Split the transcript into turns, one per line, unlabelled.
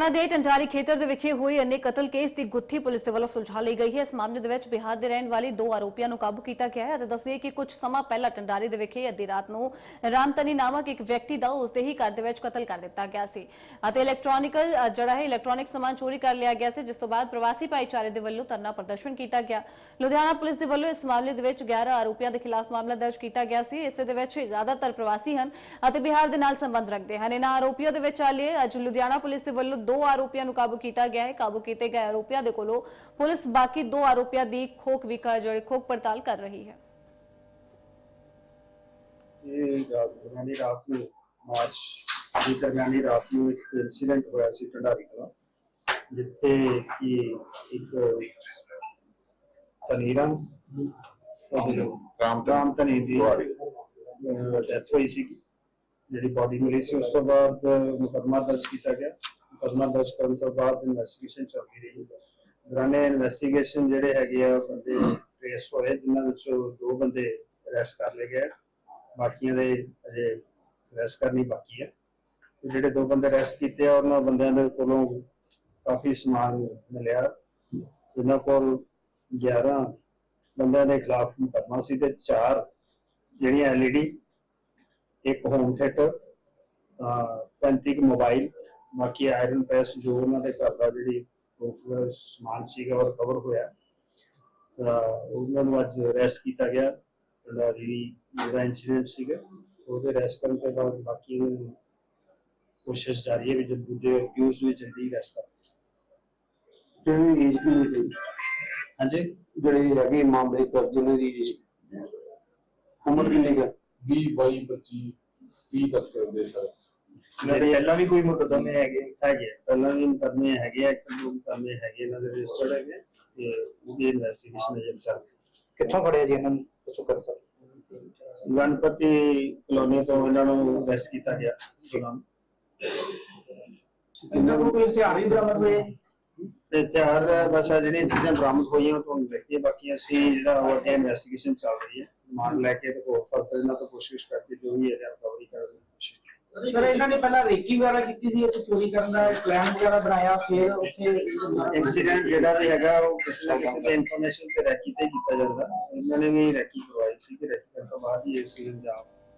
ਲੁਧਿਆਣਾ ਦੇ ਟੰਡਾਰੀ ਖੇਤਰ ਦੇ ਵਿਖੇ ਹੋਏ ਅੰਨੇ ਕਤਲ ਕੇਸ ਦੀ ਗੁੱਥੀ ਪੁਲਿਸ ਦੇ ਵੱਲੋਂ ਸੁਲਝਾ ਲਈ ਗਈ ਹੈ। ਇਸ ਮਾਮਲੇ ਦੇ ਵਿੱਚ ਬਿਹਾਰ ਦੇ ਰਹਿਣ ਵਾਲੇ ਦੋ ਆਰੋਪੀਆਂ ਨੂੰ ਕਾਬੂ ਕੀਤਾ ਗਿਆ ਹੈ ਅਤੇ ਦੱਸਦੇ ਕਿ ਕੁਝ ਸਮਾਂ ਪਹਿਲਾਂ ਟੰਡਾਰੀ ਦੇ ਵਿਖੇ ਅੱਧੀ ਰਾਤ ਨੂੰ ਰਾਮਤਨੀ ਨਾਮਕ ਇੱਕ ਵਿਅਕਤੀ ਦਾ ਉਸ ਹੀ ਘਰ ਦੇ ਵਿੱਚ ਕਤਲ ਕਰ ਦਿੱਤਾ ਗਿਆ ਸੀ ਅਤੇ ਇਲੈਕਟ੍ਰੋਨਿਕਲ ਜਿਹੜਾ ਹੈ ਇਲੈਕਟ੍ਰੋਨਿਕ ਸਮਾਨ ਚੋਰੀ ਕਰ ਲਿਆ ਗਿਆ ਸੀ, ਜਿਸ ਤੋਂ ਬਾਅਦ ਪ੍ਰਵਾਸੀ ਭਾਈਚਾਰੇ ਦੇ ਵੱਲੋਂ ਧਰਨਾ ਪ੍ਰਦਰਸ਼ਨ ਕੀਤਾ ਗਿਆ। ਲੁਧਿਆਣਾ ਪੁਲਿਸ ਦੇ ਵੱਲੋਂ ਇਸ ਮਾਮਲੇ ਦੇ ਵਿੱਚ 11 ਆਰੋਪੀਆਂ ਦੇ ਖਿਲਾਫ ਮਾਮਲਾ ਦਰਜ ਕੀਤਾ ਗਿਆ ਸੀ। ਇਸੇ ਦੇ ਵਿੱਚ ਜ਼ਿਆਦਾਤਰ ਪ੍ਰਵਾਸੀ ਹਨ ਅਤੇ ਬਿਹਾਰ ਦੇ ਨਾਲ ਸੰਬੰਧ ਰੱਖਦੇ ਹਨ। ਇਹਨਾਂ ਆਰੋਪੀਆਂ ਦੇ ਵਿੱਚ ਹਾਲੇ ਅੱਜ ਲੁਧਿਆਣਾ ਪੁਲਿਸ ਦੇ ਵੱਲੋਂ ਦੋ ਆਰੋਪੀਆਂ ਨੂੰ ਕਾਬੂ ਕੀਤਾ ਗਿਆ ਹੈ ਕਾਬੂ ਕੀਤੇ ਗਏ ਆਰੋਪੀਆਂ ਦੇ ਕੋਲੋਂ ਪੁਲਿਸ ਬਾਕੀ ਦੋ ਆਰੋਪੀਆਂ ਦੀ ਖੋਕ ਵੀ ਕਰ ਜਿਹੜੀ ਖੋਕ ਪੜਤਾਲ ਕਰ ਰਹੀ ਹੈ
ਇਹ ਰਾਤ ਦਰਮਿਆਨੀ ਰਾਤ ਨੂੰ ਮਾਰਚ ਦੀ ਦਰਮਿਆਨੀ ਰਾਤ ਨੂੰ ਇੱਕ ਇਨਸੀਡੈਂਟ ਹੋਇਆ ਸੀ ਢੰਡਾਰੀ ਕਲਾ ਜਿੱਥੇ ਕਿ ਇੱਕ ਤਨੀਰਾਮ ਰਾਮ ਰਾਮ ਤਨੀ ਦੀ ਡੈਥ ਹੋਈ ਸੀ ਜਿਹੜੀ ਬਾਡੀ ਮਿਲੀ ਸੀ ਉਸ ਤੋਂ ਬਾਅਦ ਮੁਕੱਦਮਾ ਦਰਜ ਕੀਤਾ ਗਿਆ ਮੁਕੱਦਮਾ ਦਰਜ ਕਰਨ ਤੋਂ ਬਾਅਦ ਇਨਵੈਸਟੀਗੇਸ਼ਨ ਚੱਲਦੀ ਰਹੀ ਦੌਰਾਨੇ ਇਨਵੈਸਟੀਗੇਸ਼ਨ ਜਿਹੜੇ ਹੈਗੇ ਆ ਬੰਦੇ ਟ੍ਰੇਸ ਹੋਏ, ਜਿਨ੍ਹਾਂ ਵਿੱਚੋਂ ਦੋ ਬੰਦੇ ਅਰੈਸਟ ਕਰ ਲਏ ਗਏ ਬਾਕੀਆਂ ਦੇ ਅਜੇ ਅਰੈਸਟ ਕਰਨੀ ਬਾਕੀ ਹੈ। ਜਿਹੜੇ ਦੋ ਬੰਦੇ ਅਰੈਸਟ ਕੀਤੇ ਆ, ਉਹਨਾਂ ਬੰਦਿਆਂ ਦੇ ਕੋਲੋਂ ਕਾਫੀ ਸਮਾਨ ਮਿਲਿਆ। ਜਿਨ੍ਹਾਂ ਕੋਲ 11 ਬੰਦਿਆਂ ਦੇ ਖਿਲਾਫ ਮੁਕੱਦਮਾ ਸੀ ਤੇ ਚਾਰ ਜਿਹੜੀਆਂ ਐਲਈਡੀ ਇੱਕ ਹੋਮ ਥੀਏਟਰ 35 ਕੁ ਮੋਬਾਈਲ ਬਾਕੀ ਆਇਰਨ ਪ੍ਰੈਸ ਜੋ ਉਹਨਾਂ ਦੇ ਘਰ ਦਾ ਜਿਹੜੀ ਉਹ ਸਮਾਨ ਸੀਗਾ ਉਹ ਕਵਰ ਹੋਇਆ। ਤਾਂ ਉਹਨਾਂ ਨੂੰ ਅੱਜ ਅਰੈਸਟ ਕੀਤਾ ਗਿਆ। ਜਿਹੜਾ ਜਿਹੜੀ ਜਿਹੜਾ ਇਨਸੀਡੈਂਟ ਸੀਗਾ ਉਹਦੇ ਅਰੈਸਟ ਕਰਨ ਤੋਂ ਬਾਅਦ ਬਾਕੀ ਕੋਸ਼ਿਸ਼ ਜਾਰੀ ਹੈ ਵੀ ਜੋ ਦੂਜੇ ਅਕਿਊਜ਼ ਵੀ ਜਲਦੀ ਅਰੈਸਟ ਕਰ
ਜਿਹੜੀ ਏਜ ਦੀ
ਹਾਂਜੀ?
ਜਿਹੜੀ ਹੈਗੀ ਮਾਮਲੇ ਦਰਜ ਨੇ ਦੀ ਉਮਰ ਕਿੰਨੀ ਹੈ?
20 22 25 30 ਤੱਕ ਦੇ ਸਰ।
ਜਿਹੜੇ ਪਹਿਲਾਂ ਵੀ ਕੋਈ ਮੁਕੱਦਮੇ ਹੈਗੇ? ਹੈਗੇ। ਪਹਿਲਾਂ ਵੀ ਮੁਕੱਦਮੇ ਹੈਗੇ ਆ ਇੱਕ ਦੋ ਮੁਕੱਦਮੇ ਹੈਗੇ ਇਹਨਾਂ ਦੇ ਰਜਿਸਟਰਡ ਹੈਗੇ ਤੇ ਉਹਦੀ ਇਨਵੈਸਟੀਗੇਸ਼ਨ ਅਜੇ ਚੱਲ ਰਹੀ।
ਕਿੱਥੋਂ ਫੜਿਆ ਜੀ ਇਹਨਾਂ ਨੂੰ? ਦੱਸੋ ਕਰ ਸਕਦੇ
ਗਣਪਤੀ ਕਲੋਨੀ ਤੋਂ ਇਹਨਾਂ ਨੂੰ ਅਰੈਸਟ ਕੀਤਾ ਗਿਆ ਇਹਨਾਂ ਨੂੰ
ਇਹਨਾਂ ਕੋਲ ਕੋਈ ਹਥਿਆਰ ਹੀ ਬਰਾਮਦ ਹੋਏ?
ਤੇ ਚਾਰ ਬਸ ਜਿਹੜੀਆਂ ਚੀਜ਼ਾਂ ਬਰਾਮਦ ਹੋਈਆਂ ਉਹ ਤੁਹਾਨੂੰ ਲਿਖੀ ਬਾਕੀ ਅਸੀਂ ਜਿਹੜਾ ਉਹ ਇਨਵੈਸਟੀਗੇਸ਼ਨ ਚੱਲ ਰਹੀ ਹੈ। ਮਾਨ ਲੈ ਕੇ ਤੇ ਹੋਰ ਫਰਦਰ ਇਹਨਾਂ ਤੋਂ ਕੋਸ਼ਿਸ਼ ਕਰਕੇ ਜੋ ਵੀ ਹੈ ਰਿਕਵਰੀ ਕਰਨ ਦੀ ਕੋਸ਼ਿਸ਼
ਸਰ ਇਹਨਾਂ ਨੇ ਪਹਿਲਾਂ ਰੇਕੀ ਵਗੈਰਾ ਕੀਤੀ ਸੀ ਇੱਥੇ ਚੋਰੀ ਕਰਨ ਦਾ ਪਲਾਨ ਵਗੈਰਾ ਬਣਾਇਆ, ਫਿਰ ਉੱਥੇ
ਇਨਸੀਡੈਂਟ ਜਿਹੜਾ ਵੀ ਹੈਗਾ, ਉਹ ਕਿਸੇ ਨਾ ਕਿਸੇ ਤੇ ਇਨਫੋਰਮੇਸ਼ਨ ਤੇ ਰੈਕੀ ਤੇ ਕੀਤਾ ਜਾਂਦਾ। ਇਹਨਾਂ ਨੇ ਵੀ ਰੈਕੀ ਕਰਵਾਈ ਸੀ ਕਿ ਰੈਕੀ ਕਰਨ ਤੋਂ ਬਾਅਦ ਹੀ ਇਸ ਅੰਜਾਮ